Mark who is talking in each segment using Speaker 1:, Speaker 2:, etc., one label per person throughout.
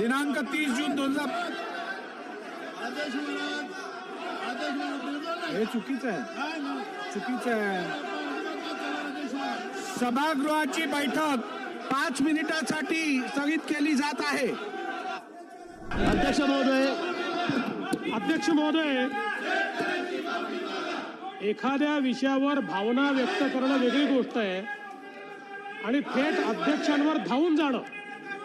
Speaker 1: दिनांक तीस जून दोन हजार हे चुकीचं आहे. चुकीचं आहे. सभागृहाची बैठक पाच मिनिटासाठी स्थगित केली जात आहे.
Speaker 2: अध्यक्ष महोदय अध्यक्ष महोदय एखाद्या विषयावर भावना व्यक्त करणं वेगळी गोष्ट आहे आणि थेट अध्यक्षांवर धावून जाणं.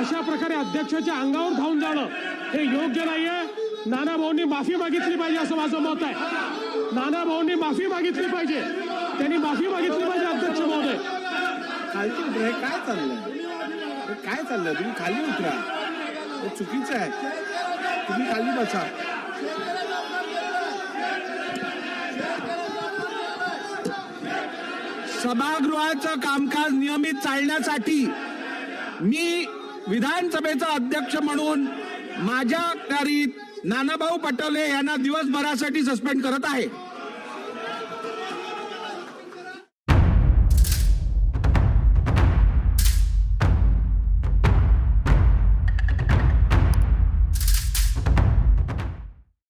Speaker 2: अशा प्रकारे अध्यक्षाच्या अंगावर धावून जाणं हे योग्य नाहीये. नाना भाऊंनी माफी मागितली पाहिजे असं माझं मत आहे. नाना भाऊंनी माफी मागितली पाहिजे. त्यांनी माफी मागितली पाहिजे अध्यक्ष महोदय.
Speaker 1: खाली उतरा हे काय चाललंय? काय चाललंय? तुम्ही खाली उतरा. हे चुकीचं आहे. तुम्ही खाली बसा. सभागृहाचं कामकाज नियमित चालण्यासाठी मी विधानसभेचा अध्यक्ष म्हणून माझ्या अखत्यारीत नानाभाऊ पटोले यांना दिवसभरासाठी सस्पेंड करत आहे.